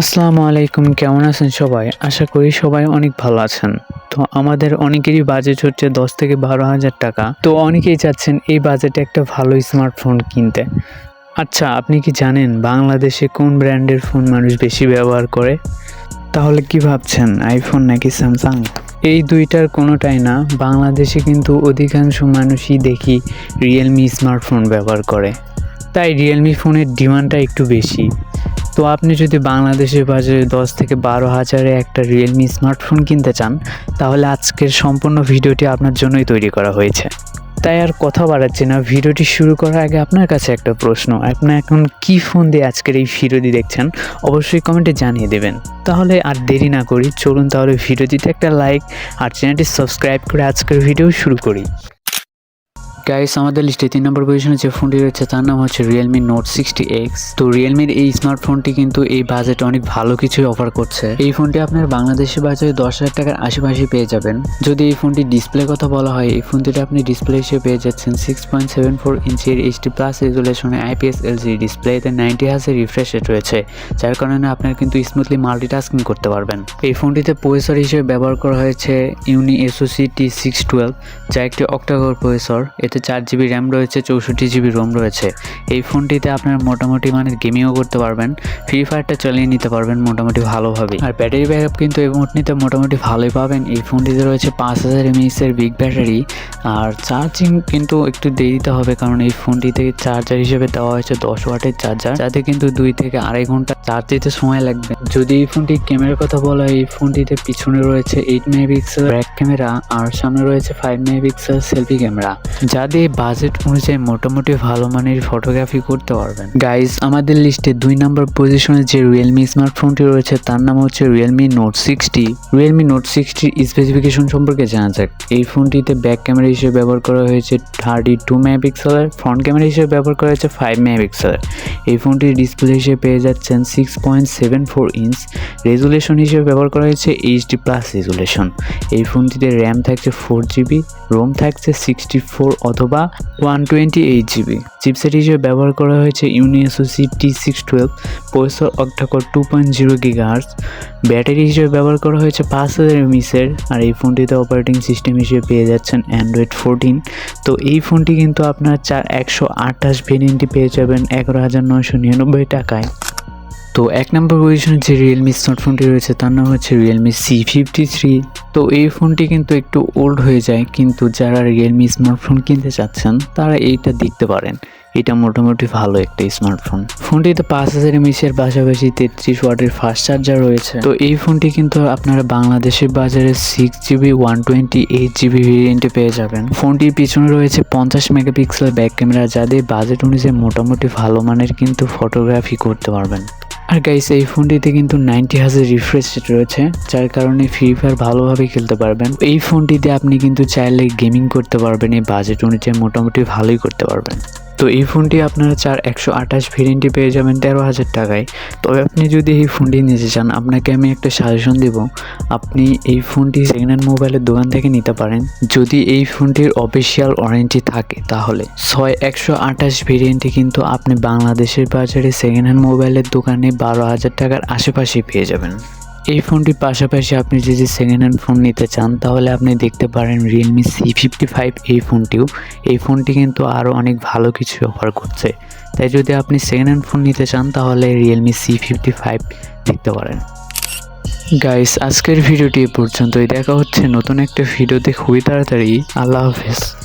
আসসালামু আলাইকুম, কেমন আছেন সবাই? আশা করি সবাই অনেক ভালো আছেন। তো আমাদের অনেকেরই বাজেট হচ্ছে দশ থেকে বারো হাজার টাকা। তো অনেকেই চাচ্ছেন এই বাজেটে একটা ভালো স্মার্টফোন কিনতে। আচ্ছা আপনি কি জানেন বাংলাদেশে কোন ব্র্যান্ডের ফোন মানুষ বেশি ব্যবহার করে? তাহলে কি ভাবছেন আইফোন নাকি স্যামসাং এই দুইটার কোনোটাই না, বাংলাদেশে কিন্তু অধিকাংশ মানুষই দেখি রিয়েলমি স্মার্টফোন ব্যবহার করে। তাই রিয়েলমি ফোনের ডিমান্ডটা একটু বেশি। তো আপনি যদি বাংলাদেশের বাজারে দশ থেকে বারো হাজারে একটা রিয়েলমি স্মার্টফোন কিনতে চান, তাহলে আজকের সম্পূর্ণ ভিডিওটি আপনার জন্যই তৈরি করা হয়েছে। তাই আর কথা বাড়াচ্ছি না, ভিডিওটি শুরু করার আগে আপনার কাছে একটা প্রশ্ন, আপনি এখন কি ফোন দিয়ে আজকের এই ভিডিওটি দেখছেন, অবশ্যই কমেন্টে জানিয়ে দেবেন। তাহলে আর দেরি না করি, চলুন তাহলে ভিডিওটিতে একটা লাইক আর চ্যানেলটি সাবস্ক্রাইব করে আজকের ভিডিও শুরু করি। গাইস আমাদের লিস্টে তিন নম্বর পজিশনে যে ফোনটি রয়েছে, তার নাম হচ্ছে রিয়েলমি নোট সিক্সটি এক্স তো রিয়েলমির এই স্মার্টফোনটি কিন্তু এই বাজেটে অনেক ভালো কিছুই অফার করছে। এই ফোনটি আপনার বাংলাদেশের বাজারে দশ হাজার টাকার আশেপাশে পেয়ে যাবেন। যদি এই ফোনটি ডিসপ্লে কথা বলা হয়, এই ফোনটিতে আপনি ডিসপ্লে হিসেবে পেয়ে যাচ্ছেন সিক্স পয়েন্ট সেভেন ফোর ইঞ্চের এইচডি প্লাস রেজুলেশনে আইপিএস এলজি ডিসপ্লেতে নাইনটি হাসের রিফ্রেশ রেট রয়েছে, যার কারণে আপনার কিন্তু স্মুথলি মাল্টিটাস্কিং করতে পারবেন। এই ফোনটিতে প্রসেসর হিসেবে ব্যবহার করা হয়েছে Unisoc T six twelve যা একটি অক্টাগর প্রসেসর এতে চার জিবি র্যাম রয়েছে, চৌষট্টি জিবি রোম রয়েছে। এই ফোনটিতে আপনার মোটামুটি মানে গেমিংও করতে পারবেন, ফ্রি ফায়ারটা চালিয়ে নিতে পারবেন মোটামুটি ভালোভাবে। আর ব্যাটারি ব্যাকআপ কিন্তু এই ফোনটিতে মোটামুটি ভালোই পাবেন। এই ফোনটিতে রয়েছে পাঁচ হাজার এমএইচের বিগ ব্যাটারি আর চার্জিং কিন্তু একটু দেরিতে হবে, কারণ এই ফোনটিতে চার্জার হিসেবে দেওয়া হয়েছে দশ ওয়াটের চার্জার যাতে কিন্তু দুই থেকে আড়াই ঘণ্টা চার্জ দিতে সময় লাগবে। যদি এই ফোনটি ক্যামেরার কথা বলা হয়, এই ফোনটিতে পিছনে রয়েছে এইট মেগাপিক্সেল ব্যাক ক্যামেরা আর সামনে রয়েছে ফাইভ মেগাপিক্সেল সেলফি ক্যামেরা যা দিয়ে বাজেট অনুযায়ী মোটামুটি ভালো মানের ফটোগ্রাফি করতে পারবেন। গাইজ আমাদের লিস্টে দুই নম্বর পজিশনে যে রিয়েলমি স্মার্টফোনটি রয়েছে, তার নাম হচ্ছে Realme note sixty Realme note সিক্সটির specification সম্পর্কে জানা যাক। এই ফোনটিতে ব্যাক ক্যামেরা হিসেবে ব্যবহার করা হয়েছে থার্টি টু মেগাপিক্সেলের ফ্রন্ট ক্যামেরা হিসেবে ব্যবহার করা হয়েছে ফাইভ মেগাপিক্সেলের এই ফোনটির ডিসপ্লে হিসেবে পেয়ে যাচ্ছেন six point seven four inch resolution হিসেবে ব্যবহার করা হয়েছে এইচডি প্লাস রেজুলেশন এই ফোনটিতে র্যাম থাকছে ফোর জিবি রোম থাকছে সিক্সটি ফোর অথবা one twenty eight GB chipset হিসেবে ব্যবহার করা হয়েছে ইউনিএসওসি টি সিক্স টুয়েলভ পয়সা অক্টাকর টু পয়েন্ট জিরো গিগার্স ব্যাটারি হিসেবে ব্যবহার করা হয়েছে পাঁচ হাজার এমএসের, আর এই ফোনটিতে অপারেটিং সিস্টেম হিসেবে পেয়ে যাচ্ছেন অ্যান্ড্রয়েড ফোরটিন তো এই ফোনটি কিন্তু আপনার চার একশো আঠাশ ভেরিয়েন্টটি পেয়ে যাবেন এগারো হাজার নয়শো নিরানব্বই টাকায়। তো এক নম্বর পজিশনে যে রিয়েলমি স্মার্টফোনটি রয়েছে, তার নাম হচ্ছে রিয়েলমি সি ফিফটি থ্রি তো এই ফোনটি কিন্তু একটু ওল্ড হয়ে যায়, কিন্তু যারা রিয়েলমি স্মার্টফোন কিনতে চাচ্ছেন, তারা এইটা দেখতে পারেন। এটা মোটামুটি ভালো একটা স্মার্টফোন ফোনটিতে পাঁচ হাজার এমএসের পাশাপাশি তেত্রিশ ওয়াটের ফাস্ট চার্জার রয়েছে। তো এই ফোনটি কিন্তু আপনারা বাংলাদেশের বাজারে six GB one twenty eight GB ভেরিয়েন্টে পেয়ে যাবেন। ফোনটির পিছনে রয়েছে পঞ্চাশ মেগাপিক্সেল ব্যাক ক্যামেরা যাদের বাজেট অনুযায়ী মোটামুটি ভালো মানের কিন্তু ফটোগ্রাফি করতে পারবেন। আর গাইস এই ফোনটিতে কিন্তু নাইনটি হাজার রিফ্রেশ রেট রয়েছে যার কারণে ফ্রি ফায়ার ভালোভাবে খেলতে পারবেন। এই ফোনটিতে আপনি কিন্তু চাইলে গেমিং করতে পারবেন এই বাজেট অনুযায়ী মোটামুটি ভালোই করতে পারবেন। তো এই ফোনটি আপনারা চার একশো আঠাশ ভেরিয়েন্টটি পেয়ে যাবেন তেরো হাজার টাকায়। তবে আপনি যদি এই ফোনটি নিতে চান, আপনাকে আমি একটা সাজেশন দেব। আপনি এই ফোনটি সেকেন্ড হ্যান্ড মোবাইলের দোকান থেকে নিতে পারেন। যদি এই ফোনটির অফিসিয়াল ওয়ারেন্টি থাকে, তাহলে ছয় একশো আঠাশ ভেরিয়েন্টটি কিন্তু আপনি বাংলাদেশের বাজারে সেকেন্ড হ্যান্ড মোবাইলের দোকানে বারো হাজার টাকার আশেপাশে পেয়ে যাবেন। এই ফোনটির পাশাপাশি আপনি যদি সেকেন্ড হ্যান্ড ফোন নিতে চান, তাহলে আপনি দেখতে পারেন রিয়েলমি সি ফিফটি ফাইভ এই ফোনটিও। এই ফোনটি কিন্তু আরও অনেক ভালো কিছু অফার করছে। তাই যদি আপনি সেকেন্ড হ্যান্ড ফোন নিতে চান, তাহলে রিয়েলমি সি ফিফটি ফাইভ দেখতে পারেন। গাইস আজকের ভিডিওটি পর্যন্তই। দেখা হচ্ছে নতুন একটা ভিডিওতে খুবই তাড়াতাড়ি। আল্লাহ হাফেজ।